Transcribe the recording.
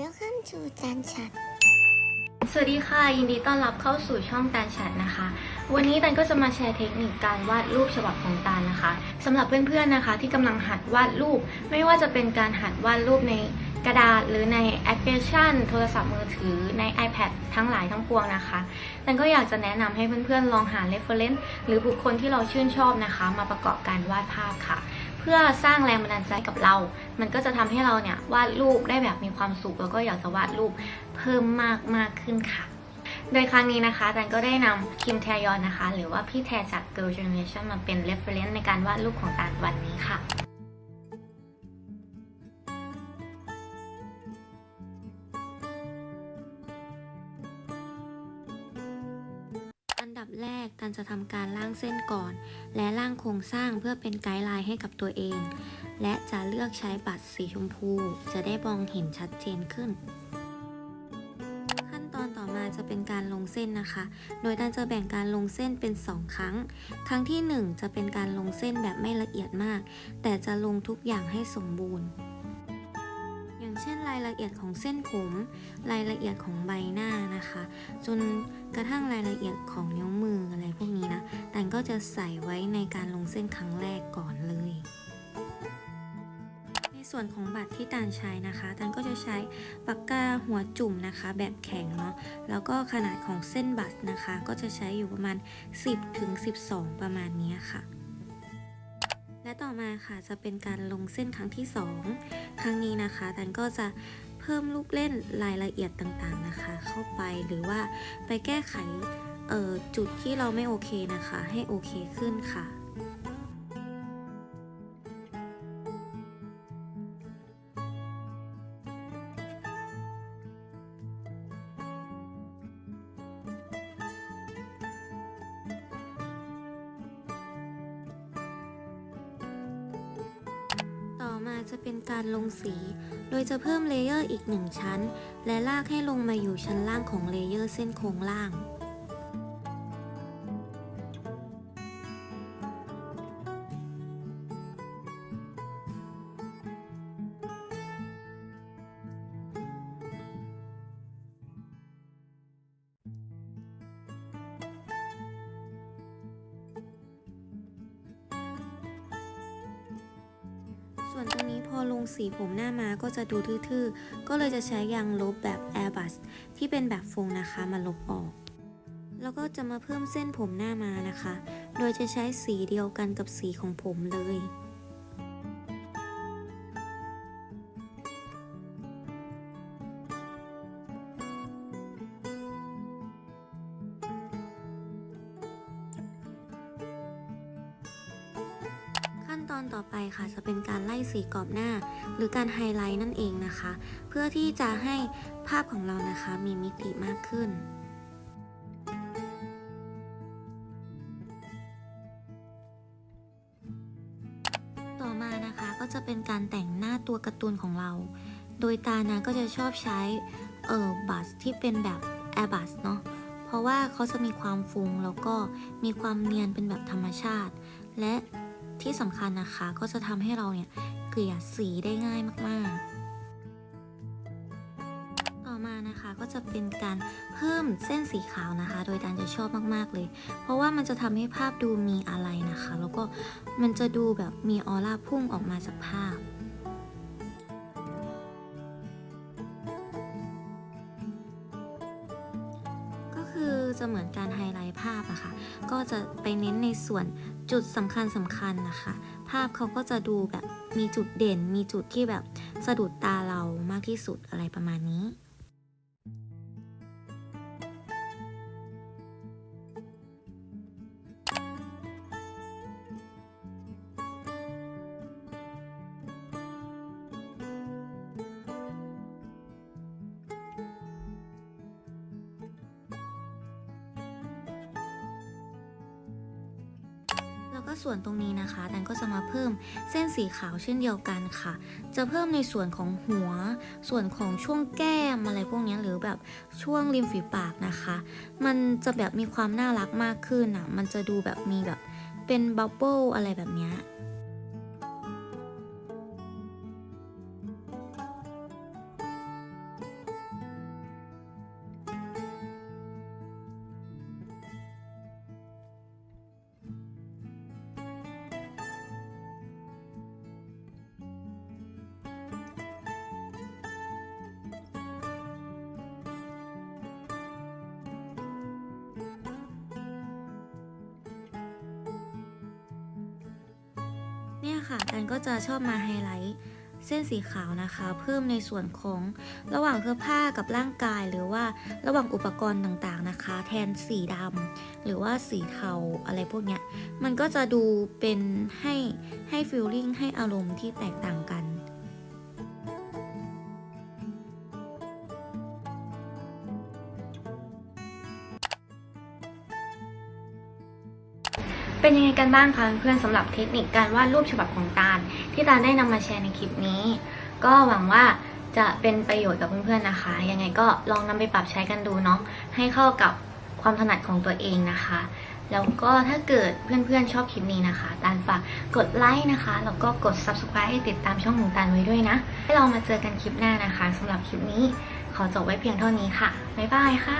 Welcome to Tan Chat สวัสดีค่ะ ยินดีต้อนรับเข้าสู่ช่องตาลแชทนะคะ วันนี้ตันก็จะมาแชร์เทคนิคการวาดรูปฉบับของตาลนะคะสำหรับเพื่อนๆนะคะ ที่กำลังหัดวาดรูป ไม่ว่าจะเป็นการหัดวาดรูปในกระดาษหรือในแอปพลิเคชัน โทรศัพท์มือถือใน iPad ทั้งหลายทั้งปวงนะคะตันก็อยากจะแนะนำให้เพื่อนๆ ลองหา reference หรือบุคคลที่เราชื่นชอบนะคะ มาประกอบการวาดภาพค่ะ เพื่อสร้างแรงบันดาลใจกับเรา มันก็จะทำให้เราเนี่ยวาดรูปได้แบบมีความสุขแล้วก็อยากจะวาดรูปเพิ่มมากมากขึ้นค่ะ โดยครั้งนี้นะคะแตนก็ได้นำคิมแทยอนนะคะ หรือว่าพี่แทจาก Girl Generation มาเป็น reference ในการวาดรูปของตานวันนี้ค่ะ แรกตันจะทำการล่างเส้นก่อน และล่างโครงสร้างเพื่อเป็นไกด์ไลน์ให้กับตัวเอง และจะเลือกใช้บัตรสีชมพู จะได้มองเห็นชัดเจนขึ้น ขั้นตอนต่อมาจะเป็นการลงเส้นนะคะ โดยตันจะแบ่งการลงเส้นเป็น 2 ครั้ง ครั้งที่ 1 จะเป็นการลงเส้นแบบไม่ละเอียดมาก แต่จะลงทุกอย่างให้สมบูรณ์างเช่นรายละเอียดของเส้นผม รายละเอียดของใบหน้านะคะ จนกระทั่งรายละเอียดของนิ้วมืออะไรพวกนี้นะแต่ก็จะใส่ไว้ในการลงเส้นครั้งแรกก่อนเลย ในส่วนของบัตรที่ตานใช้นะคะตันก็จะใช้ปากกาหัวจุ่มนะคะ แบบแข็งเนาะแล้วก็ขนาดของเส้นบัตรนะคะ ก็จะใช้อยู่ประมาณ 10ถึง12 ประมาณนี้ค่ะ และต่อมาค่ะจะเป็นการลงเส้นครั้งที่ 2 ครั้งนี้นะคะตันก็จะเพิ่มลูกเล่นรายละเอียดต่างๆนะคะ เข้าไปหรือว่าไปแก้ไขจุดที่เราไม่โอเคนะคะ ให้โอเคขึ้นค่ะ จะเป็นการลงสี โดยจะเพิ่มเลเยอร์อีกหนึ่งชั้น และลากให้ลงมาอยู่ชั้นล่างของเลเยอร์เส้นโครงล่าง ส่วนตรงนี้พอลงสีผมหน้ามาก็จะดูทื่อๆ ก็เลยจะใช้ยางลบแบบ Airbus ที่เป็นแบบฟงนะคะมาลบออก แล้วก็จะมาเพิ่มเส้นผมหน้ามานะคะ โดยจะใช้สีเดียวกันกับสีของผมเลย ตอนต่อไปค่ะจะเป็นการไล่สีกรอบหน้า หรือการไฮไลท์นั่นเองนะคะ เพื่อที่จะให้ภาพของเรานะคะมีมิติมากขึ้นต่อมานะคะก็จะเป็นการแต่งหน้าตัวการ์ตูนของเรา โดยตานะก็จะชอบใช้เอ่อบัสที่เป็นแบบแอร์บัสเนาะ เพราะว่าเขาจะมีความฟุ้งแล้วก็มีความเนียนเป็นแบบธรรมชาติ และ ที่สำคัญนะคะก็จะทำให้เราเนี่ยเกลี่ยสีได้ง่ายมาก ๆ ต่อมานะคะก็จะเป็นการเพิ่มเส้นสีขาวนะคะ โดยดันจะชอบมาก ๆ เลย เพราะว่ามันจะทำให้ภาพดูมีอะไรนะคะ แล้วก็มันจะดูแบบมีออร่าพุ่งออกมาจากภาพ จะเหมือนการไฮไลท์ภาพอะค่ะ ก็จะไปเน้นในส่วนจุดสำคัญสำคัญนะคะ ภาพเขาก็จะดูแบบมีจุดเด่น มีจุดที่แบบสะดุดตาเรามากที่สุดอะไรประมาณนี้ ก็ส่วนตรงนี้นะคะแตนก็จะมาเพิ่มเส้นสีขาวเช่นเดียวกันค่ะ จะเพิ่มในส่วนของหัว ส่วนของช่วงแก้มอะไรพวกนี้หรือแบบช่วงริมฝีปากนะคะ มันจะแบบมีความน่ารักมากขึ้นอะ มันจะดูแบบมีแบบเป็นบับเบิลอะไรแบบนี้ เนี่ยค่ะแอนก็จะชอบมาไฮไลท์เส้นสีขาวนะคะ เพิ่มในส่วนของระหว่างเสื้อผ้ากับร่างกาย หรือว่าระหว่างอุปกรณ์ต่างๆนะคะ แทนสีดำหรือว่าสีเทาอะไรพวกเนี้ยมันก็จะดูเป็นให้ให้ฟีลลิ่งให้อารมณ์ที่แตกต่างกัน เป็นยังไงกันบ้างคะเพื่อนสำหรับเทคนิคการวาดรูปฉบับของตาล ที่ตาลได้นำมาแชร์ในคลิปนี้ ก็หวังว่าจะเป็นประโยชน์กับเพื่อนๆนะคะ ยังไงก็ลองนำไปปรับใช้กันดูเนาะให้เข้ากับความถนัดของตัวเองนะคะ แล้วก็ถ้าเกิดเพื่อนๆชอบคลิปนี้นะคะ ตาลฝากกดไลค์นะคะ แล้วก็กด subscribe ให้ติดตามช่องของตาลไว้ด้วยนะให้เรามาเจอกันคลิปหน้านะคะสำหรับคลิปนี้ ขอจบไว้เพียงเท่านี้ค่ะบ๊ายบายค่ะ